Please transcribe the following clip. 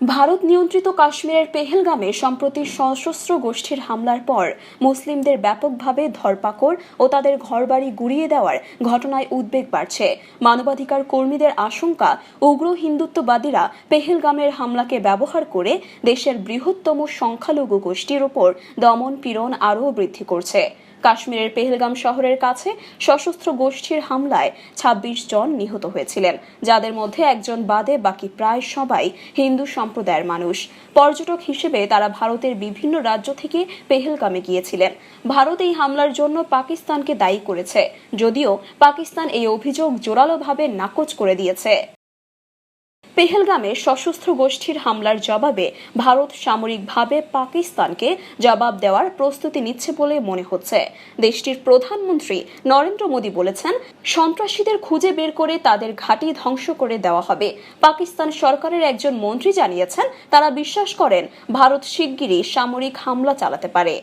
ভারত নিয়ন্ত্রিত কাশ্মীরের পেহেলগামে সম্প্রতি সশস্ত্র গোষ্ঠীর হামলার পর মুসলিমদের ব্যাপকভাবে ধরপাকড় ও তাদের ঘরবাড়ি গুড়িয়ে দেওয়ার ঘটনায় উদ্বেগ বাড়ছে। মানবাধিকার কর্মীদের আশঙ্কা, উগ্র হিন্দুত্ববাদীরা পেহেলগামের হামলাকে ব্যবহার করে দেশের বৃহত্তম সংখ্যালঘু গোষ্ঠীর ওপর দমন পীড়ন আরও বৃদ্ধি করছে। কাশ্মীরের পেহেলগাম শহরের কাছে সশস্ত্র গোষ্ঠীর হামলায় ২৬ জন নিহত হয়েছিলেন, যাদের মধ্যে একজন বাদে, বাকি প্রায় সবাই হিন্দু সম্প্রদায়ের মানুষ। পর্যটক হিসেবে তারা ভারতের বিভিন্ন রাজ্য থেকে পেহেলগামে গিয়েছিলেন। ভারত এই হামলার জন্য পাকিস্তানকে দায়ী করেছে, যদিও পাকিস্তান এই অভিযোগ জোরালোভাবে নাকচ করে দিয়েছে। পেহেলগামে সশস্ত্র গোষ্ঠীর হামলার জবাবে ভারত সামরিকভাবে পাকিস্তানকে জবাব দেওয়ার প্রস্তুতি নিচ্ছে বলে মনে হচ্ছে। দেশটির প্রধানমন্ত্রী নরেন্দ্র মোদী বলেছেন, সন্ত্রাসীদের খুঁজে বের করে তাদের ঘাঁটি ধ্বংস করে দেওয়া হবে। পাকিস্তান সরকারের একজন মন্ত্রী জানিয়েছেন, তারা বিশ্বাস করেন, ভারত শিগগিরই সামরিক হামলা চালাতে পারে।